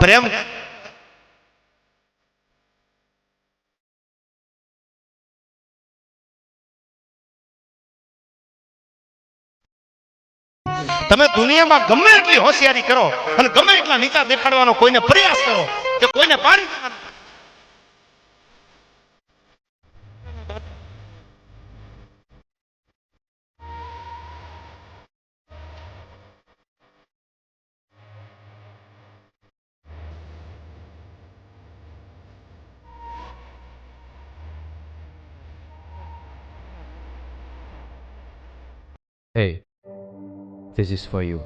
પ્રેમ તમે દુનિયામાં ગમે એટલી હોશિયારી કરો અને ગમે એટલા નીચા દેખાડવાનો કોઈને પ્રયાસ કરો કે કોઈને પાડી Hey, this is for you.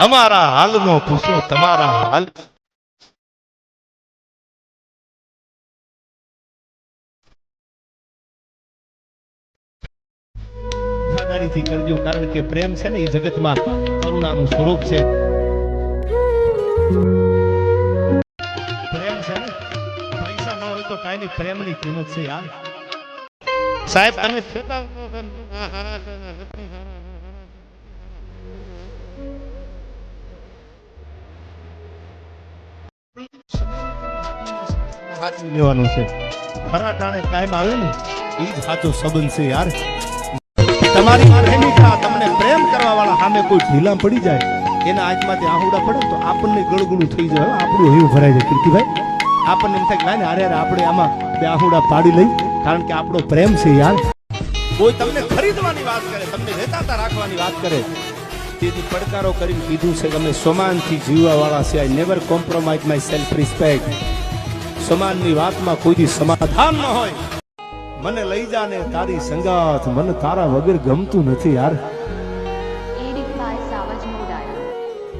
અમારા હાલનો પૂછો તમારા હાલ વફાદારીથી કરજો કારણ કે પ્રેમ છે ને એ જગતમાં કરુણાનું સ્વરૂપ છે પ્રેમ છે ને પૈસા ન હોય તો કાંઈ નહીં પ્રેમની કિંમત છે યાર સાહેબ તમે સાચું લેવાનું છે. ખરા કાયમ આવે ને એ જ સાચો સંબંધ છે યાર. તમારી પ્રેમિકા તમને પ્રેમ કરવા વાળા સામે કોઈ ઢીલા પડી જાય, એના હાથમાંથી આહુડા પડે તો આપણને ગળગળું થઈ જાય. આપણું હૈયું ભરાઈ જાય કીર્તિભાઈ આપણને એમ થાય અરે અરે, આપણે આમાં બે આહુડા પાડી લઈ. કારણ કે આપણો પ્રેમ છે યાર. કોઈ તમને ખરીદવાની વાત કરે, તમને વેચાતા રાખવાની વાત કરે, તેથી પડકારો કરીને કીધું છે કે અમે સમાનથી જીવવા વાળા છે I never compromise my self respect સમાનની વાતમાં કોઈથી સમાધાન ન હોય. મને લઈ જા ને તારી સંગાથ મને તારા વગર ગમતું નથી યાર.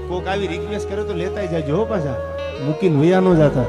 કોક આવી રિક્વેસ્ટ કરે તો લેતાય જાય જો પાછા. મૂકીને વયા ન જાતા.